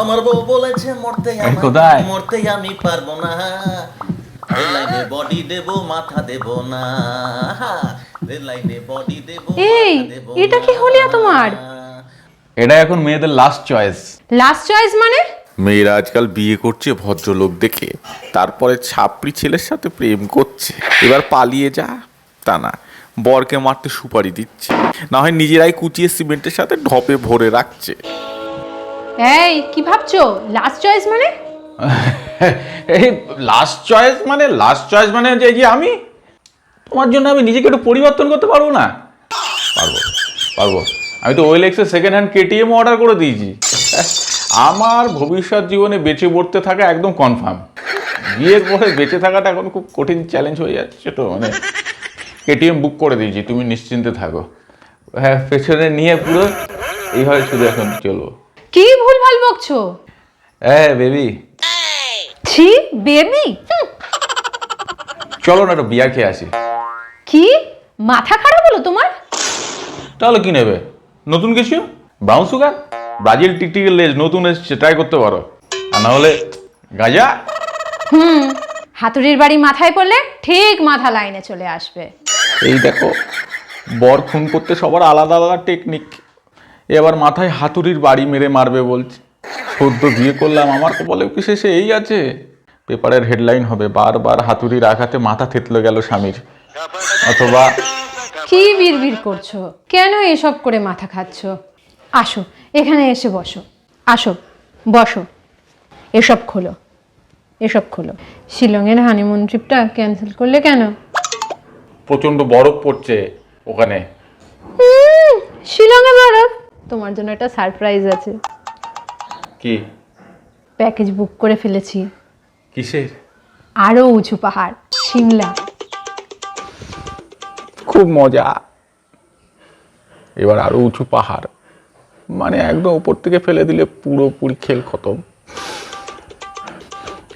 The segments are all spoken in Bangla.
আমার বউ বলেছে মরতে কোথায়? মরতে আমি পারব না। লাইনে বডি দেব মাথা দেব না। লাইনে বডি দেব এই, এটা কি হলিয়া তোমার? এটা এখন মেয়েদের লাস্ট চয়েস লাস্ট চয়েস মানে? মেয়েরা আজকাল বিয়ে করছে ভদ্রলোক দেখে। তারপরে ছাপড়ি ছেলের সাথে প্রেম করছে। এবার পালিয়ে যা তা না। বরকে মারতে সুপারি দিচ্ছে। না হয় নিজেরাই কুচিয়ে সিমেন্টের সাথে ঢপে ভরে রাখছে। এই, কি ভাবছ? লাস্ট চয়েস মানে? এই লাস্ট চয়েস মানে লাস্ট চয়েস মানে যে যে আমি? তোমার জন্য আমি নিজেকে একটু পরিবর্তন করতে পারব না? পারব পারব। আমি তো ওয়েলেক্সের সেকেন্ড হ্যান্ড কেটিএম অর্ডার করে দিয়েছি। আমার ভবিষ্যৎ জীবনে বেঁচে পড়তে থাকা একদম কনফার্ম বিয়ের পরে বেঁচে থাকাটা এখন খুব কঠিন চ্যালেঞ্জ হয়ে যাচ্ছে তো মানে কেটিএম বুক করে দিয়েছি, তুমি নিশ্চিন্তে থাকো। হ্যাঁ পেছনে নিয়ে পুরো এইভাবে শুধু এখন চলো। কি ভুল ভালো বকছো? হ্যাঁ বেবি। ছি বেবি? চলো না একটু বিয়া খেয়ে আসি। কি? মাথা খারাপ হলো তোমার? তাহলে কি নেবে? নতুন কিছু? Brown sugar? ব্রাজিল টিকটিকের লেজ নতুন এসছে ট্রাই করতে পারো। আর না হলে গাজা? হুম। হাতুড়ির বাড়ি মাথায় পড়লে ঠিক মাথা লাইনে চলে আসবে। এই দেখো বর খুন করতে সবার আলাদা আলাদা টেকনিক এবার মাথায় হাতুড়ির বাড়ি মেরে মারবে বলছে। সদ্য বিয়ে করলাম আমার কপালে কি শেষে এই আছে? পেপারের হেডলাইন হবে বারবার হাতুড়ির আঘাতে মাথা থেতলে গেল স্বামীর। অথবা কি বিড়বিড় করছ? কেন এসব করে মাথা খাচ্ছো? আসো এখানে এসে বসো। আসো বসো। এসব খোলো এসব খোলো। শিলংয়ের হানিমুন ট্রিপটা ক্যান্সেল করলে কেন? প্রচণ্ড বরফ পড়ছে ওখানে। শিলংয়ে বরফ? তোমার জন্য একটা সারপ্রাইজ আছে। কি? প্যাকেজ বুক করে ফেলেছি। কিসের? আরও উঁচু পাহাড় সিমলা। খুব মজা। এবার আরও উঁচু পাহাড়। মানে একদম উপর থেকে ফেলে দিলে পুরোপুরি খেল খতম।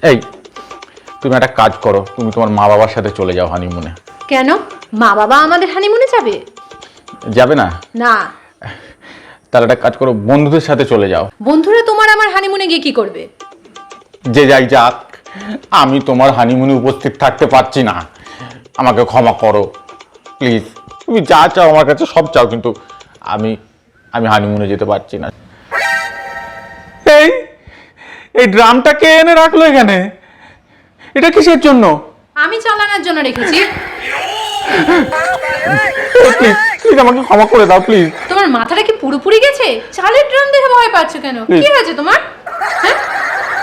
এই তুমি একটা কাজ করো তুমি তোমার মা বাবার সাথে চলে যাও হানিমুনে কেন? মা বাবা আমাদের হানিমুনে যাবে? যাবে না? না। তাহলে একটা কাজ করো বন্ধুদের সাথে চলে যাও। বন্ধুরা তোমার আমার হানিমুনে গিয়ে কি করবে? যে যাই যাক আমি তোমার হানিমুনে উপস্থিত থাকতে পারছি না। আমাকে ক্ষমা করো প্লিজ তুমি যা চাও আমার কাছে সব চাও কিন্তু আমি আমি হানিমুনে যেতে পারছি না। এই এই ড্রামটা কে এনে রাখল এখানে? এটা কিসের জন্য? আমি চালানোর জন্য রেখেছি। প্লিজ প্লিজ আমাকে ক্ষমা করে দাও প্লিজ তোমার মাথাটা কি পুরোপুরি গেছে? চালের ড্রাম দেখে ভয় পাচ্ছ কেন? কি হয়েছে তোমার? হ্যাঁ?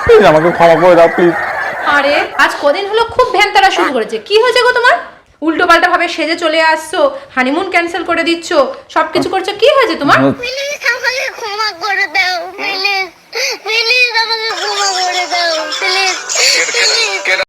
প্লিজ আমাকে ক্ষমা করে দাও প্লিজ আরে আজ কদিন হলো খুব ভ্যানতারা শুরু করেছে। কি হয়েছে গো তোমার? উল্টো পাল্টা ভাবে সেজে চলে আসছো হানিমুন ক্যান্সেল করে দিচ্ছ সবকিছু করছ কি হয়েছে তোমার? প্লিজ আমাকে ক্ষমা করে দাও।